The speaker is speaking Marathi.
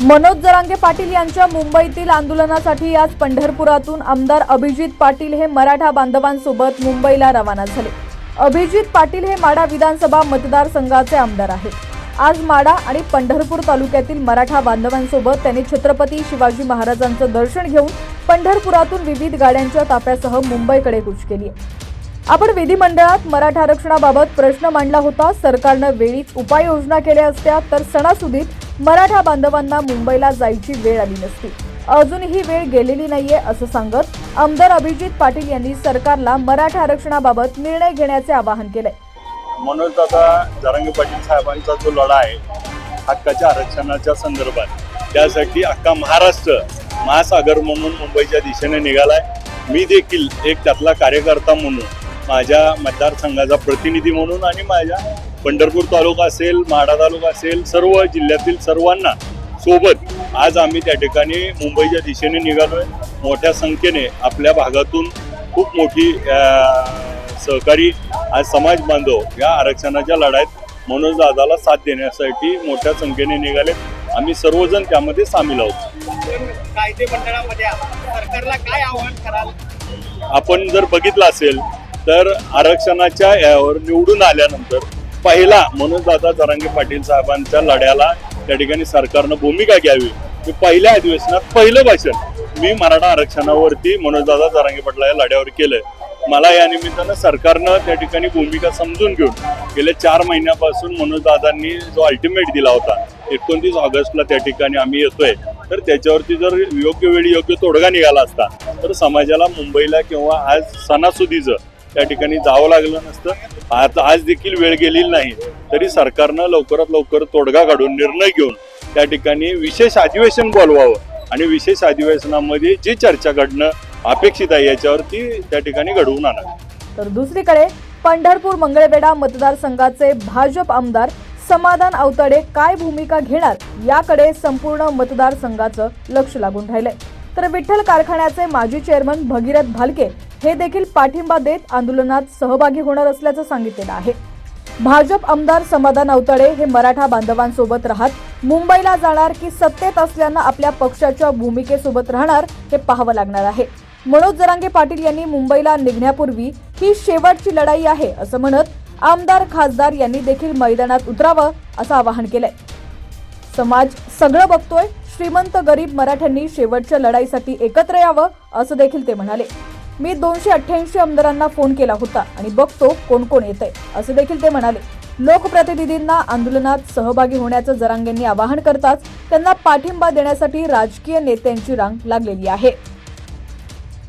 मनोज जरांगे पाटील यांच्या मुंबईतील आंदोलनासाठी आज पंढरपुरातून आमदार अभिजित पाटील हे मराठा बांधवांसोबत मुंबईला रवाना झाले. अभिजित पाटील हे माडा विधानसभा मतदारसंघाचे आमदार आहेत. आज माडा आणि पंढरपूर तालुक्यातील मराठा बांधवांसोबत त्यांनी छत्रपती शिवाजी महाराजांचं दर्शन घेऊन पंढरपुरातून विविध गाड्यांच्या ताफ्यासह मुंबईकडे कूच केली आहे. आपण विधिमंडळात मराठा आरक्षणाबाबत प्रश्न मांडला होता. सरकारनं वेळीच उपाययोजना केल्या असत्या तर सणासुदीत मराठा बांधवांना मुंबईला जायची वेळ आली नसती. अजूनही वेळ गेलेली नाहीये असं सांगत आमदार अभिजित पाटील यांनी सरकारला मराठा आरक्षणाबाबत निर्णय घेण्याचे आवाहन केले मनोज दादा जरांगे पाटील साहेबांचा जो लढा आहे हक्काच्या आरक्षणाच्या संदर्भात. त्यासाठी अख्खा महाराष्ट्र महासागर म्हणून मुंबईच्या दिशेने निघालाय. मी देखील एक त्यातला कार्यकर्ता म्हणून माझ्या मतदारसंघाचा प्रतिनिधी म्हणून आणि माझ्या पंढरपूर तालुका असेल माढा तालुका असेल सर्व जिल्ह्यातील सर्वांना सोबत आज आम्ही त्या ठिकाणी मुंबईच्या दिशेने निघालोय. मोठ्या संख्येने आपल्या भागातून खूप मोठी सहकारी आज समाज बांधव या आरक्षणाच्या लढाईत मनोज दादाला साथ देण्यासाठी मोठ्या संख्येने निघाले. आम्ही सर्वजण त्यामध्ये सामील आहोत. कायदे मंडळामध्ये आहात. सरकारला काय आव्हान कराल? आपण जर बघितलं असेल तर आरक्षणाच्या यावर निवडून आल्यानंतर पहिला म्हणून दादा जरांगे पाटील साहेबांच्या लढ्याला त्या ठिकाणी सरकारनं भूमिका घ्यावी. मी पहिल्या अधिवेशनात पहिलं भाषण मी मराठा आरक्षणावरती मनोजदादा जरांगे पाटला या लढ्यावर केलंय. मला या निमित्तानं सरकारनं त्या ठिकाणी भूमिका समजून घेऊन गेल्या चार महिन्यापासून मनोजदादांनी जो अल्टिमेट दिला होता एकोणतीस ऑगस्टला त्या ठिकाणी आम्ही येतोय. तर त्याच्यावरती जर योग्य वेळी योग्य तोडगा निघाला असता तर समाजाला मुंबईला किंवा आज सणासुदीचं त्या ठिकाणी जावं लागलं नसतं. आता आज देखील वेळ गेलेली नाही. तरी सरकारनं लवकरात लवकर तोडगा काढून निर्णय घेऊन त्या ठिकाणी विशेष अधिवेशन बोलवावं आणि विशेष अधिवेशनामध्ये जी चर्चा घडणं अपेक्षित आहे याच्यावरती त्या ठिकाणी घडवून आणावी तर दुसरीकडे पंढरपूर मंगळवेढा मतदारसंघाचे भाजप आमदार समाधान अवतडे काय भूमिका घेणार याकडे संपूर्ण मतदारसंघाचं लक्ष लागून राहिलंय. तर विठ्ठल कारखान्याचे माजी चेअरमन भगीरथ भालके हे देखील पाठिंबा देत आंदोलनात सहभागी होणार असल्याचं सांगितलेलं आहे. भाजप आमदार समाधान अवतडे हे मराठा बांधवांसोबत राहत मुंबईला जाणार की सत्तेत असल्यानं आपल्या पक्षाच्या भूमिकेसोबत राहणार हे पाहावं लागणार आहे. मनोज जरांगे पाटील यांनी मुंबईला निघण्यापूर्वी ही शेवटची लढाई आहे असं म्हणत आमदार खासदार यांनी देखील मैदानात उतरावं असं आवाहन केलंय. समाज सगळं बघतोय श्रीमंत गरीब मराठ्यांनी शेवटच्या लढाईसाठी एकत्र यावं असं देखील ते म्हणाले. मी दोनशे अठ्ठ्याऐंशी आमदारांना फोन केला होता आणि बघतो कोण कोण येत आहे असं देखील ते म्हणाले. लोकप्रतिनिधींना आंदोलनात सहभागी होण्याचं जरांगेंनी आवाहन करताच त्यांना पाठिंबा देण्यासाठी राजकीय नेत्यांची रांग लागलेली आहे.